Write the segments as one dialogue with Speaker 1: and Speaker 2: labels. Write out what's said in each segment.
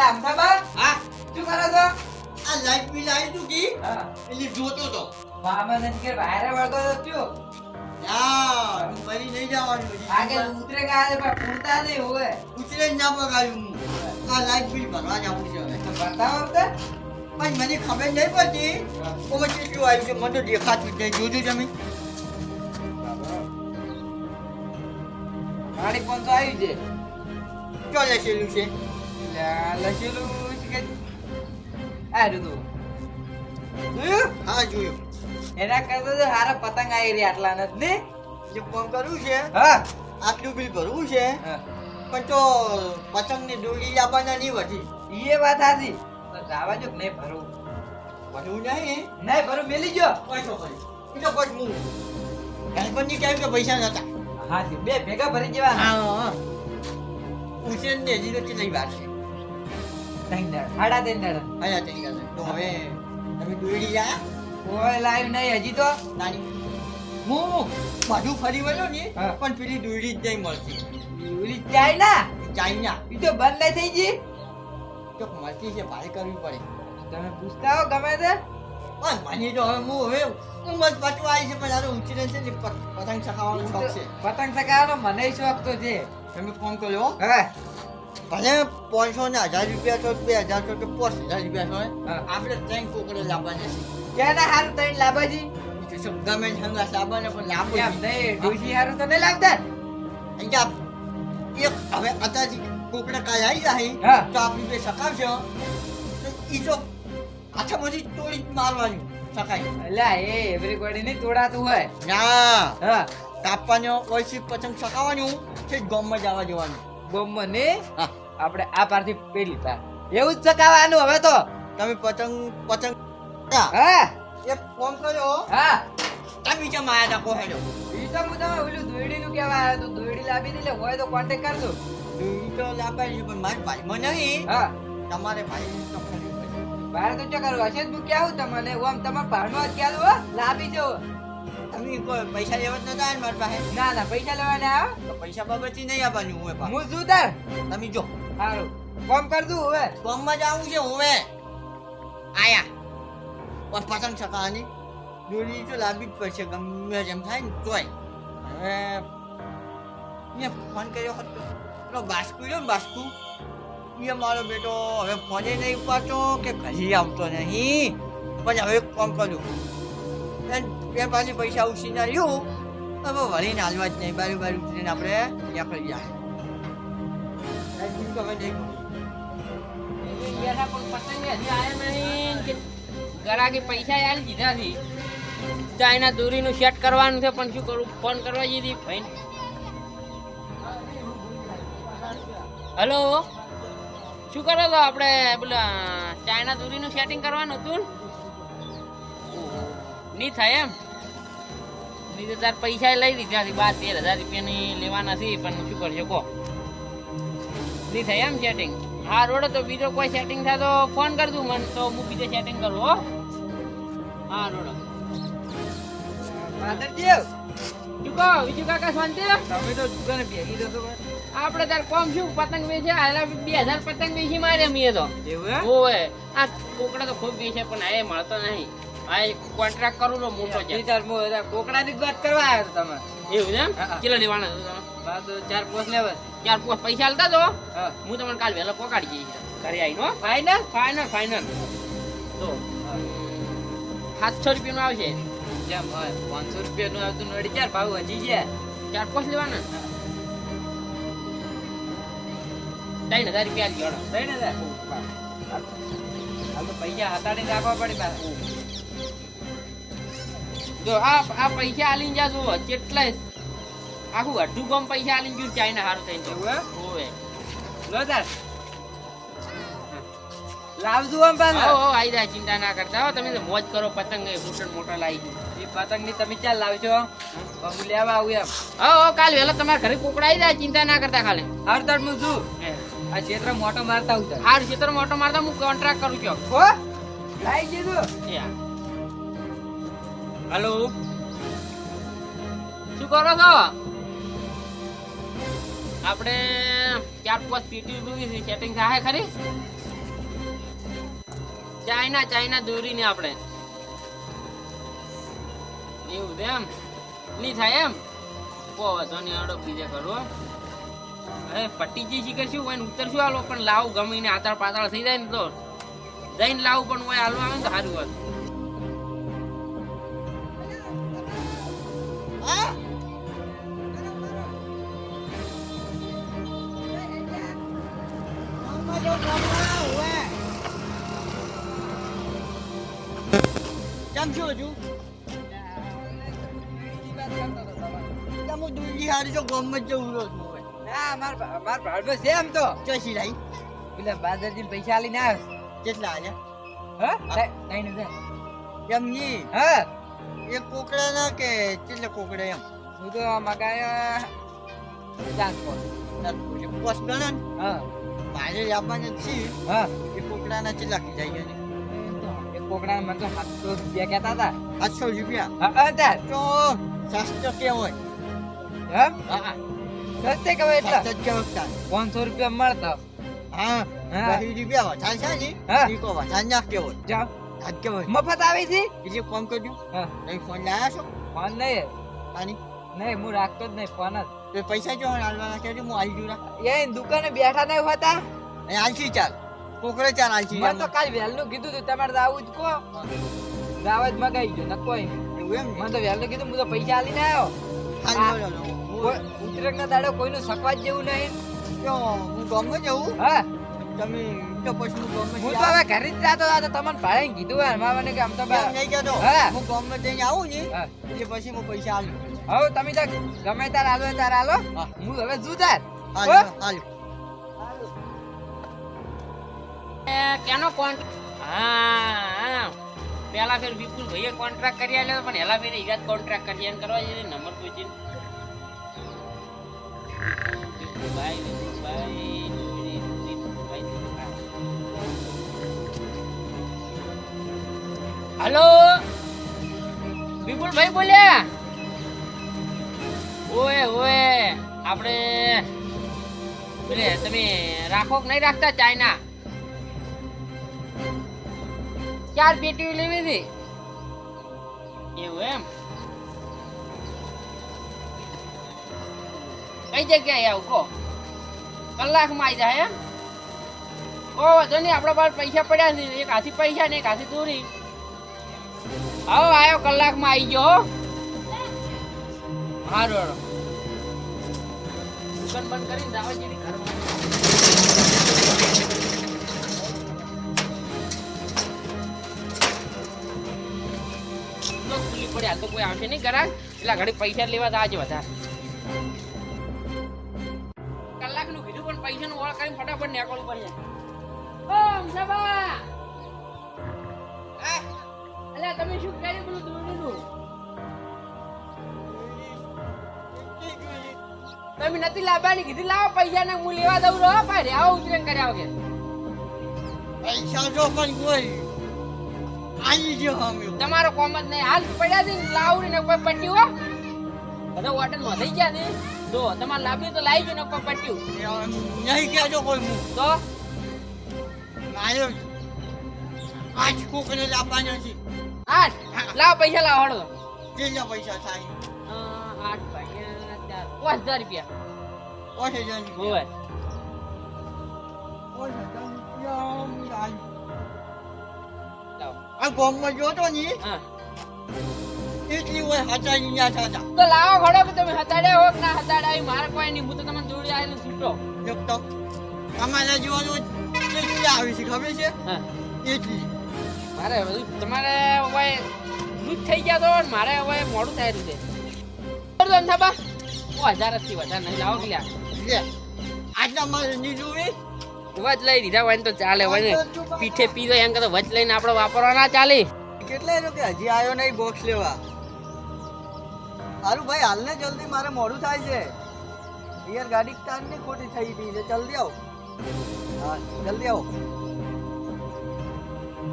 Speaker 1: લે અમથાબા
Speaker 2: હા.
Speaker 1: શું કરો છો?
Speaker 2: આ લાઈટ બિલ આવી તું કી.
Speaker 1: હા.
Speaker 2: એટલે જોતો તો.
Speaker 1: મામા કે બહાર વળતો તો શું?
Speaker 2: યા હું નહીં જવાનું હજી.
Speaker 1: ઉતરે છે પણ પૂરતા નહીં હોય
Speaker 2: ઉતરે જ ના પગાડ્યું હું. આ લાઈટ બિલ ભરવા જવું છે હવે.
Speaker 1: તો બતાવો
Speaker 2: પણ મને ખબર નહીં પડતી. ઓ કેટલું આવ્યું છે? મને તો દેખાતું જ નહીં. જોજો તમે.
Speaker 1: સાડી પાંચસો આવ્યું છે.
Speaker 2: ચાલે લખેલું છે?
Speaker 1: આ લખેલું છે કે આ રહ્યું
Speaker 2: જોયું હા જોયું
Speaker 1: એના કરતા તો હારા પતંગ આવી રહ્યા આટલા નથી ને
Speaker 2: જે ફોન કરવું છે
Speaker 1: હા.
Speaker 2: આટલું બિલ ભરવું છે પણ તો પતંગની દોરી આપવાના નહીં વધી
Speaker 1: એ વાત સાચી તો જાવા જો નહીં ભરવું
Speaker 2: ભરવું નહીં
Speaker 1: નહીં ભરું મેલી
Speaker 2: તો કરી એ તો પછી હું ગણપતની કેમ કે પૈસા નતા
Speaker 1: હા બે ભેગા ભરી જવા
Speaker 2: હા ઉછેર ને હજી તો લઈ વાત છે?
Speaker 1: ત્રણ દાડા સાડા ત્રણ દાડા.
Speaker 2: આયા તેની કાલે તો હવે તમે દોરી લાયા
Speaker 1: કોઈ લાઈવ નહીં હજી તો.
Speaker 2: નાની હું? બધું ફરી વળ્યો ને પણ પેલી જ નહીં મળતી.
Speaker 1: ઓલી જાય ના?
Speaker 2: ચાઇના.
Speaker 1: ઈ તો બંધ નહીં થઈ ગઈ?
Speaker 2: તો મળતી છે ભાડે કરવી પડે.
Speaker 1: તમે પૂછતા હો ગમે તે.
Speaker 2: પણ મને તો હવે હું હવે ઉંમર પચવા આવી છે પણ આ તો ઉછેર છે ને પતંગ ચકાવવાનો શોખ છે.
Speaker 1: પતંગ ચગાવવાનો મને શોખ તો છે.
Speaker 2: તમે ફોન કર્યો
Speaker 1: હા.
Speaker 2: ભલે પાંચસો ને હજાર રૂપિયા છો બે હજાર છો કે પાંચ હજાર રૂપિયા છો આપણે ત્રણ કોકડે લાવવાના છે
Speaker 1: ક્યાંના હારું ત્રણ
Speaker 2: એ ગમે હંગાસ લાવવાના પણ
Speaker 1: એમ
Speaker 2: નહીં.
Speaker 1: ડોશી હારું તો નહીં લાવતા?
Speaker 2: અહીંયા એક હવે અત્યારથી કોકડા કાય આવી જાય તો આપણી બે સકાવશે તો ઈ આછા હાથામાંથી તોડી મારવાની સકાય
Speaker 1: અલ્યા એ એવરીબોડી નહીં તોડાતું હોય.
Speaker 2: ના.
Speaker 1: હા.
Speaker 2: કાપવાનો ઓછી પતંગ સકાવવાનું છે જ ગામમાં જવા જવાનું
Speaker 1: બોમ્બમાં ને
Speaker 2: હા
Speaker 1: આપણે આ પારથી પેલી પાર. એવું જ ચકાવવાનું હવે તો.
Speaker 2: તમે પતંગ પતંગ હા, એ ફોન કર્યો?
Speaker 1: હા.
Speaker 2: તમે કેમ આયા તા કોહેડો?
Speaker 1: ઈ હું તમે ઓલું દોયડીનું કહેવા આવ્યો તો. દોયડી લાવી દીધી હોય તો કોન્ટેક્ટ કરજો
Speaker 2: ઈ તો છે પણ મારા મને નહીં.
Speaker 1: હા.
Speaker 2: તમારે ભાઈ તો કરવી.
Speaker 1: બહાર તો ચો કરું હશે હું કેવું તમને. આમ તમારા ભાડમાં જ કહેલું લાવી જો
Speaker 2: કોઈ પૈસા લેવા જ નતા આવ્યા પાસે?
Speaker 1: ના ના પૈસા લેવાના આવો.
Speaker 2: તો પૈસા બાબતથી નહીં આપવાની હવે
Speaker 1: હું શું તાર?
Speaker 2: તમે જો.
Speaker 1: સારું કોમ કર દઉં હવે.
Speaker 2: કોમમાં જવું છે હવે. આયા. પણ પતંગ ચકાવવાની દોરી તો લાવવી જ પડશે ગમે જેમ થાય ને તોય. હવે મેં ફોન કર્યો હતો. પેલો બાસ્કુ રહ્યો ને બાસ્કુ. એ મારો બેટો હવે ફોને નહીં ઉપાડતો કે ઘરે આવતો નહીં. પણ હવે કોમ કામ કર્યું બે પાછી પૈસા ઉછીના રહ્યું હવે વળીને હાલવા જ નહીં. બારી બારી ઉતરીને આપણે નીકળી જાય
Speaker 3: ગરાકે પૈસા આલી દીધા છે. ચાઇના દોરીનું સેટ કરવાનું છે પણ શું કરું? ફોન કરવા જઈ હતી ભાઈ હલો શું કરો છો આપણે? પેલા ચાઇના દોરીનું સેટિંગ કરવાનું હતું ને? નહીં થાય એમ. નહીં તો તાર પૈસા લઈ દીધા છે બાર તેર હજાર રૂપિયાની લેવાના છે પણ શું કરશો કહો. નહીં થાય એમ સેટિંગ હા રોડો તો બીજો કોઈ સેટિંગ થાય તો ફોન કરજો મને તો હું બીજે સેટિંગ કરું હો. હા રોડો.
Speaker 1: માધરજી
Speaker 3: શું બીજું કાકા શાંતિ?
Speaker 1: તમે તો દુકાને ભેગી જશો
Speaker 3: આપણે તાર કોમ શું પતંગ વેચે? હાલા બે હજાર પતંગ વેચી મારે અમે તો.
Speaker 1: એવું એમ?
Speaker 3: આ કોકડા તો ખૂબ વેચે પણ એ મળતો નહીં. આ કોન્ટ્રાક્ટ કરું લો મોટો છે
Speaker 1: તાર બધા કોકડાની વાત કરવા આવ્યો તમે.
Speaker 3: એવું એમ. કેટલા લેવાના તમે?
Speaker 1: ચાર પોસ લેવા
Speaker 3: ચાર પોસ પૈસા હાલતા તો?
Speaker 1: હું.
Speaker 3: તમને કાલ વહેલો પહોંચાડી જઈશ. ઘરે આવીને
Speaker 1: ફાઈનલ
Speaker 3: ફાઇનલ ફાઇનલ તો સાતસો રૂપિયાનું આવશે.
Speaker 1: જેમ પાંચસો રૂપિયાનું આવતું નડી ચાર ભાવ હજી છે
Speaker 3: ચાર પાંચ લેવાના? ત્રણ હજાર રૂપિયા જોડો
Speaker 1: લઈ ને હાલ તો પૈસા હતાડીને રાખવા પડે પાછા.
Speaker 3: જો આ આ પૈસા આલીને જાજો કેટલા આખું અઢું ગમ પૈસા આલીને ગયું ચાઇના હારું થઈને તો. ઓવે.
Speaker 1: લો તાર. લાવજો આમ પાછા.
Speaker 3: ઓ આઈ જાય ચિંતા ના કરતા. હો તમે મોજ કરો પતંગ એ મોટા મોટા લાવી
Speaker 1: એ પતંગની તમે ચાલ લાવજો? હું લેવા આવું એમ.
Speaker 3: હો હો કાલ વહેલો તમારા ઘરે કોકડા જાય ચિંતા ના કરતા ખાલી.
Speaker 1: હાર તાર હું આ ક્ષેત્ર મોટો મારતા ઉતર
Speaker 3: હારું ખેતર મોટો મારતા હું કોન્ટ્રાક્ટ કરું છું.
Speaker 1: હો? લાઈ દીધું
Speaker 3: હલો શું કરો છો? આપણે ચાર પાંચ પીટી સેટિંગ થાય ખરી? ચાઇના ચાઇના દોરીને આપણે. એવું એમ? નહીં થાય એમ? કો વાંધો નહીં હળો બીજે કરો. અરે પટ્ટી જે શીખર શું? હોય ને ઉતરશું હાલો, પણ લાવ ગમીને આતાળ પાતાળ થઈ જાય ને તો. જઈને લાવું, પણ હોય હાલવા આવે ને તો સારું વાત.
Speaker 2: દૂધી જો ગમત ગામમાં જ જવું છું.
Speaker 1: ના માર માર ભાડો છે એમ તો.
Speaker 2: ચોસી લાઈ.
Speaker 1: પેલા બાદરજી પૈસા આલીને આવ્યો
Speaker 2: કેટલા આલ્યા?
Speaker 1: હા? નહીં નહીં
Speaker 2: એમ ની
Speaker 1: હા?
Speaker 2: એ કોકડા ના કે કેટલા કોકડા એમ?
Speaker 1: હું તો મગાયો ચાર ફોન
Speaker 2: પોસ ગણન
Speaker 1: હા.
Speaker 2: મારે આપવાના છે
Speaker 1: હા.
Speaker 2: એ કોકડાના કેટલા જાય છે?
Speaker 1: કોકડા મને તો સાતસો રૂપિયા કહેતા હતા.
Speaker 2: સાતસો રૂપિયા?
Speaker 1: હા તાર
Speaker 2: તો સસ્તો કેમ હોય?
Speaker 1: સસ્તે કહેવાય એટલા.
Speaker 2: સસ્તે થાય
Speaker 1: પાંચસો રૂપિયા મળતા.
Speaker 2: હા.
Speaker 1: હા.
Speaker 2: દસ રૂપિયા વધારે છે ને?
Speaker 1: હા.
Speaker 2: ઈ વધારે ના કેવો
Speaker 1: જા
Speaker 2: આજ કેવો
Speaker 1: મફત આવી છે?
Speaker 2: એટલે ફોન કરજો.
Speaker 1: હા.
Speaker 2: તમે ફોન લાયા છો?
Speaker 1: ફોન નહીં.
Speaker 2: આની
Speaker 1: નહીં હું રાખતો જ નહીં ફોન જ.
Speaker 2: તો પૈસા જો હાલવાના કેજો હું આવી જઉં
Speaker 1: એ દુકાને બેઠા નહીં હોતા?
Speaker 2: એ આલસી ચાલ. કોકરે ચાલ આલસી
Speaker 1: મેં તો કાલ વહેલું કીધું તું તમારે આવું જ કો દાવત મગાઈ ગયો ન કોઈ.
Speaker 2: એવું એમ
Speaker 1: મેં તો વહેલું કીધું હું તો પૈસા આલીને આવ્યો. હા. દાડો કોઈનું જેવું નહીં.
Speaker 2: હું ગામમાં જવું
Speaker 1: હા.
Speaker 2: તમે તો પછી હું ગામમાં
Speaker 1: હું તો હવે ઘરે જ જાતો હતો તમને ભાડે કીધું હોય મામાને કે આમ તો
Speaker 2: નહીં કહેતો.
Speaker 1: હા.
Speaker 2: હું ગામમાં જઈને આવું ને એટલે પછી હું પૈસા આલું.
Speaker 1: હવે તમે તો ગમે તાર તાર હાલો
Speaker 2: હું.
Speaker 1: હવે જુદાર હો?
Speaker 3: કેનો કોન્ટ્રાક્ટ હા. પેલા ફેર વિપુલ ભાઈએ કોન્ટ્રાક્ટ કરી આલ્યો પણ હેલા ફેર ઈરાદ કોન્ટ્રાક્ટ કરી એમ કરવા જઈને નંબર પૂછીને. વિપુલભાઈ હલો? વિપુલભાઈ બોલ્યા? ઓએ ઓએ આપણે તમે રાખો કે નહીં રાખતા ચાઇના ચાર પેટીઓ લેવી હતી એવું એમ? કઈ જગ્યાએ આવું કહો? કલાકમાં આવી જાય એમ? કહો વાંધો નહીં આપણા પાસે પૈસા પડ્યા છે. એક હાથી પૈસા ને એક હાથી દોરી. આવો આવ્યો કલાકમાં આવી ગયો. હારું હારું. દુકાન બંધ કરીને જાવ જેની ઘરમાં. હાલ તો કોઈ આવશે નહીં ઘરાક એટલે ઘડી પૈસા લેવા તો આજે વધારે. કલાકનું કીધું પણ પૈસાનું ઓળ કરીને ફટાફટ નીકળવું પડશે. ઓ અમસાબા! અલ્યા, તમે શું તમે નથી લાવવાની કીધી? લાવો પૈસા ને હું લેવા દઉં રહો ભાઈ આવો ઉતરેન કર્યા વગર
Speaker 2: પૈસા જો પણ કોઈ ગયો અમે
Speaker 3: તમારો કોમ જ નહીં. હાલ પડ્યા છે લાવડી ને કોઈ પટ્યું હો. બધા હોટલમાં થઈ ગયા ને જો તમારે લાવડી તો લાવી ગયો ને કોઈ પટ્યું
Speaker 2: નહીં કહેજો કોઈ હું
Speaker 3: તો?
Speaker 2: મારે આજ કોકને લાવવાના છે.
Speaker 3: આઠ લાવ પૈસા લાવ હળો.
Speaker 2: કેટલા પૈસા થાય?
Speaker 3: આઠ ચાર. પાંચ હજાર રૂપિયા.
Speaker 2: પાંચ હજાર
Speaker 3: હોય.
Speaker 2: પાંચ હજાર રૂપિયા આ ગામમાં જોતો ને
Speaker 3: હા
Speaker 2: એટલી હોય હચાઈ ના થતા
Speaker 3: તો લાવો કે તમે હતાડ્યા હો કે ના હતાડ્યા એ મારે કોઈ નહીં હું તો તમને જોડી આવીને છૂટો.
Speaker 2: દેખતો અમારા જીવનમાં કેટલી આવી છે ખબર છે? એટલી
Speaker 3: મારે તમારે હવે દૂધ થઈ ગયા તો મારે હવે મોડું થાય રીતે. થાપા? ઓ હજારથી વધારે નહીં લાવો કે
Speaker 2: લે. આજના મારે નહીં જોવે?
Speaker 3: વચ લઈ લીધા હોય ને તો ચાલે હોય ને. પીઠે પીધો એમ કે વચ લઈને આપણે વાપરવા ના ચાલે.
Speaker 2: કેટલા કે હજી આવ્યો નહીં બોક્સ લેવા? સારું ભાઈ હાલને જલ્દી મારે મોડું થાય છે. યાર ગાડી કારની ખોટી થઈ ગઈ છે. જલ્દી આવો. હા જલ્દી આવો.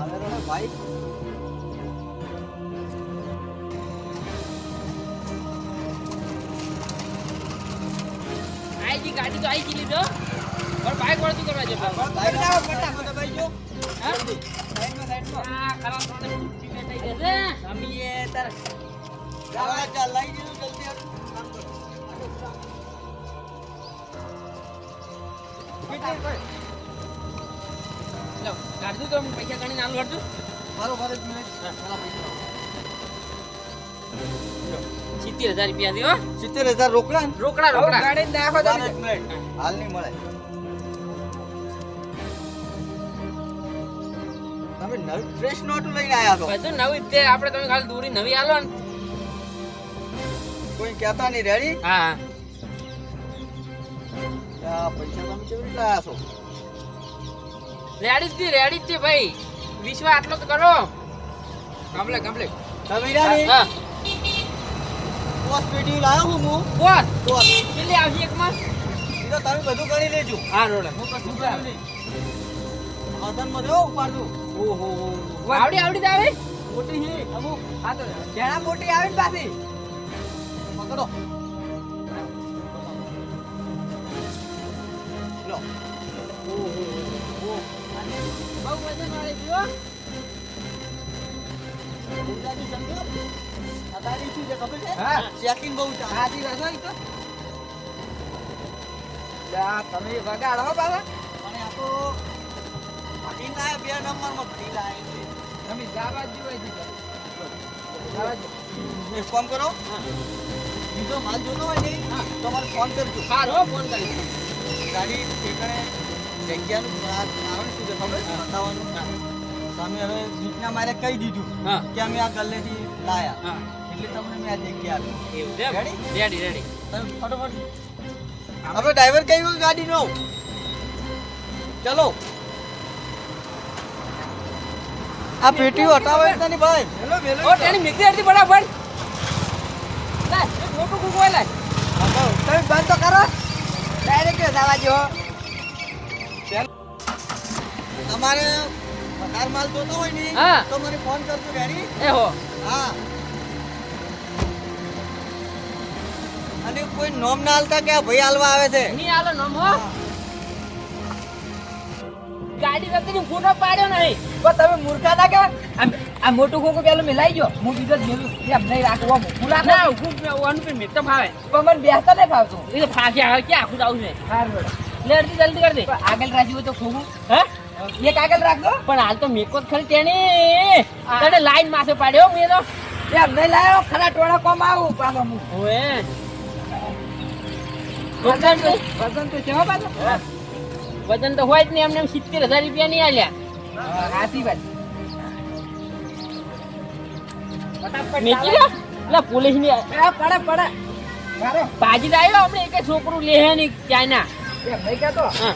Speaker 2: આવે ને ભાઈ.
Speaker 3: ગાડી તો આઈ ગઈ લીધો. પણ બાઈક શું કરવા જતો
Speaker 2: ભાઈ આવો, ફટાફટ ભાઈ જો
Speaker 3: હા?
Speaker 1: સાઈડમાં, સાઈડમાં.
Speaker 3: આ ખરાબ મને ખુરશી બેઠાઈ જશે.
Speaker 1: રમીએ તારે.
Speaker 2: ચાલ, ચાલ, લઈ દીધું જલ્દી કામ કરો.
Speaker 3: લો, કાઢું તો પૈસા ગણીને આલું કાઢું.
Speaker 2: બરોબર જ મિનિટ. પેલા પૈસા.
Speaker 3: સિત્તેર હજાર રૂપિયા થયો
Speaker 2: સિત્તેર હજાર રોકડા
Speaker 3: રોકડા રોકડા
Speaker 1: નાખો
Speaker 2: મિનિટ. હાલ નહીં મળે નવી ફ્રેશ નોટ લઈને આયા છો.
Speaker 3: બધું નવી તે આપણે તમે ખાલી દોરી નવી આલો ને.
Speaker 2: કોઈ કહેતા નહીં રેડી
Speaker 3: હા
Speaker 2: આ પૈસા તમે કેવી લાયા છો?
Speaker 3: રેડી જ રેડી જ છે ભાઈ. વિશ્વા આટલો તો કરો.
Speaker 1: કમ્પ્લીટ, કમલે
Speaker 2: તમે રેડી
Speaker 3: હા
Speaker 2: પોસ્ટ પેટી લાયો હું હું.
Speaker 3: બોસ
Speaker 2: તો
Speaker 3: કેટલી આવશે એકમાં?
Speaker 2: તો તમે બધું કરી લેજો.
Speaker 3: હા રોડે.
Speaker 2: હું કશું કરી નહીં મદનમાં જો ઉપાડું
Speaker 3: ઓહો આવડી આવડી જ આવે
Speaker 2: મોટી હી અમુક
Speaker 1: હા તો જેણા મોટી આવે ને પાછી.
Speaker 2: પકડો લો
Speaker 3: બહુ વજન વાળી હો.
Speaker 2: ગુજરાતી સમજો અદાની શું છે ખબર છે
Speaker 1: હા.
Speaker 2: ચેકિંગ બહુ
Speaker 1: તો. તમે વગાડો બાબા.
Speaker 2: અને આ તો લાયા બે નંબરમાં લાયા છે
Speaker 1: તમે જાવા જ જોઈએ છે. જાવા જ.
Speaker 2: એક કામ કરો. બીજો માલ જોતો હોય ને તો મને ફોન કરજો.
Speaker 3: સારું હો, ફોન કરી
Speaker 2: ગાડી ઠેકાણે જગ્યાનું કારણ શું છે ખબર બતાવવાનું? તમે હવે જીતના મારે કહી દીધું કે અમે આ ગલ્લેથી લાયા. એટલે તમને મેં આ જગ્યા આપી.
Speaker 3: એવું છે
Speaker 2: Ready?
Speaker 3: રેડી રેડી
Speaker 2: તમે ફટાફટ. આપણે ડ્રાઈવર કઈ ગાડી નો ચલો. આ પેટીઓ હટાવો એટલે ની ભાઈ.
Speaker 1: હેલો મેલો.
Speaker 3: ઓ તેની મિક્સી હતી બરાબર. લાય એક મોટું કૂકુ લાય
Speaker 1: તમે બંધ તો કરો. ડાયરેક્ટ જવા જો
Speaker 2: તમારે પગાર માલ જોતો હોય ને
Speaker 3: હા.
Speaker 2: તો મને ફોન કરજો રેડી
Speaker 3: એ હો.
Speaker 2: હા. અને કોઈ નોમ ના હાલતા કે ભાઈ હાલવા આવે છે?
Speaker 3: ની હાલો નોમ હો. ગાડી ની ફોટો પાડ્યો નહીં.
Speaker 1: પણ તમે મૂર્ખા ના કે આ મોટું ખોખું પેલું મિલાઈ ગયો. હું બીજો જ મેલું. એમ નહીં રાખવું આમ ઊભું રાખો.
Speaker 3: ના હું વાનું પે મિત્ર ભાવે.
Speaker 1: પણ મને બેસતા નહીં ભાવતો.
Speaker 3: એ તો ફાંસી આવે ક્યાં આખું આવું છે?
Speaker 1: સારું
Speaker 3: અડધી જલ્દી કરી દે.
Speaker 1: આગળ રાજી હોય તો ખોખું.
Speaker 3: હે?
Speaker 1: એક આગળ રાખજો.
Speaker 3: પણ હાલ તો મેકો જ ખરી તેને. તને લાઈન માથે પાડ્યો મેં તો
Speaker 1: એમ નહીં લાયો. ખરા ટોળા કોમ આવું પાછો હું.
Speaker 3: ઓએ ભગવાન તો
Speaker 1: ભગવાન તો હો પાછો.
Speaker 3: વજન તો હોય જ નહીં એમને એમ સિત્તેર હજાર રૂપિયા નહીં આલ્યા.
Speaker 1: સાચી વાત. ફટાફટ
Speaker 3: મેકી લે લે
Speaker 1: પોલીસની પડે પડે. મારો.
Speaker 3: આવ્યો આપણે એક છોકરું લે નહીં ચાઇના
Speaker 1: એમ નહીં કહેતો
Speaker 3: હા.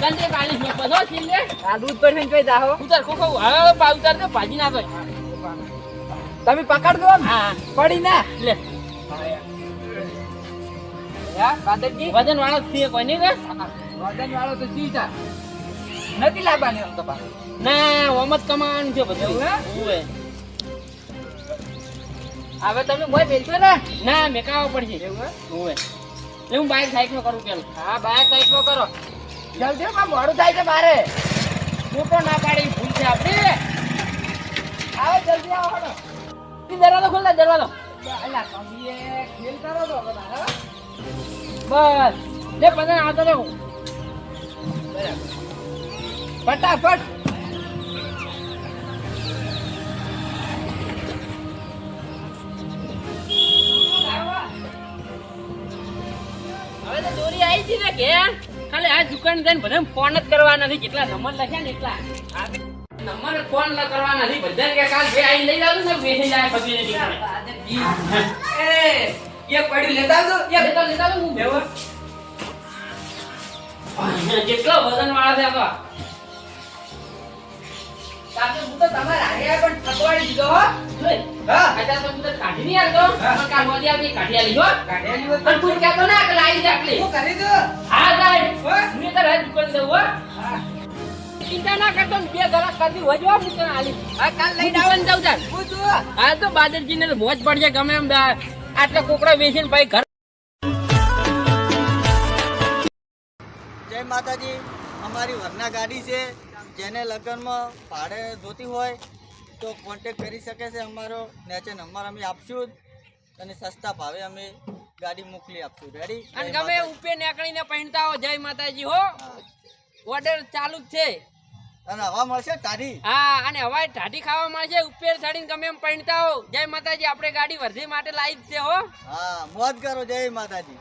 Speaker 1: આગળ આગળ પાછળ
Speaker 3: એટલે હળવે હળવે જલ્દી કાલી છે બધો છેલ્લે ઉતાર ખોખો. હવે પા ઉતાર દે ભાજી ના
Speaker 1: તમે પકડ દો
Speaker 3: હા.
Speaker 1: પડી ના.
Speaker 3: લે. વજન વાળો જ છે કોઈ નહીં કે?
Speaker 1: વજન વાળો તો સીધા નથી લાવવાની. આમ તો.
Speaker 3: ના ઓમત જ કમાવાનું છે બધું. ઓવે.
Speaker 1: હવે તમે મોય બેસજો ને?
Speaker 3: ના મેકાવો પડશે.
Speaker 1: એવું
Speaker 3: ઓવે હું. બાઇક સાઈડ નો કરું પેલું.
Speaker 1: હા બાય સાઈડ નો કરો. જલ્દી માં મોડું થાય છે મારે.
Speaker 3: મોટો ના પાડી, ભૂલ છે આપણી.
Speaker 1: આવો જલ્દી આવો હડો.
Speaker 3: દરવાજો ખોલ દે દરવાજો
Speaker 1: અલા
Speaker 3: બસ. લે પતંગ આવતો રે
Speaker 1: ફટાફટ.
Speaker 3: હવે તો ચોરી આવી ગઈ ને ઘેર. ખાલી આ દુકાન જઈને બધા ફોન જ કરવા નથી. જેટલા નંબર લખ્યા ને એટલા. નંબર ફોન ન કરવા નથી. બધા કે કાલ જે આઈ લઈ જાવ ને બેસી જાય પછી ને ઠીકાણે.
Speaker 1: એ એ પડ્યું લેતા આવજો.
Speaker 3: એ લેતા લેતા હું. બેવો જેટલા વજન વાળા છે આ
Speaker 1: કાકે હું તો તમારા આયા પણ પકવાડી દીધો હો. હા.
Speaker 3: અત્યારે તો હું તો કાઢી નહીં આવતો પણ કાલ મોદી આવતી કાઢી આલી હો.
Speaker 1: વાત
Speaker 3: અને કોઈ કહેતો ના કે લાઈ જા આટલી
Speaker 1: હું કરી દો
Speaker 3: હા રાઈટ.
Speaker 1: હું.
Speaker 3: તો રાઈટ દુકાન દઉં હો. ચિંતા ના કરતો બે ગળા કરતી જો હું તને આલી. હા કાલ લઈને આવવાનું જાઉં તાર.
Speaker 1: હું છું
Speaker 3: હાલ તો બાદરજીને ને મોજ પડશે ગમે એમ આટલા કોકડા વેચીને ભાઈ ઘર
Speaker 2: જય માતાજી. અમારી વરના ગાડી છે. જેને લગ્નમાં ભાડે જોતી હોય તો કોન્ટેક કરી શકે છે અમારો. નીચે નંબર અમે આપશું જ. અને સસ્તા ભાવે અમે ગાડી મોકલી આપશું. રેડી
Speaker 3: અને ગમે ઉપે નેકળીને પહેણતા હો જય માતાજી હો. ઓર્ડર ચાલુ જ છે.
Speaker 2: અને હવા મળશે તારી
Speaker 3: હા અને હવાય ઢાઢી ખાવા મળશે ઉપેર ચડીને ગમે એમ પહેણતા હો. જય માતાજી આપણે ગાડી વર્ધી માટે લાવી જ છે હો.
Speaker 2: હા મોજ કરો જય માતાજી.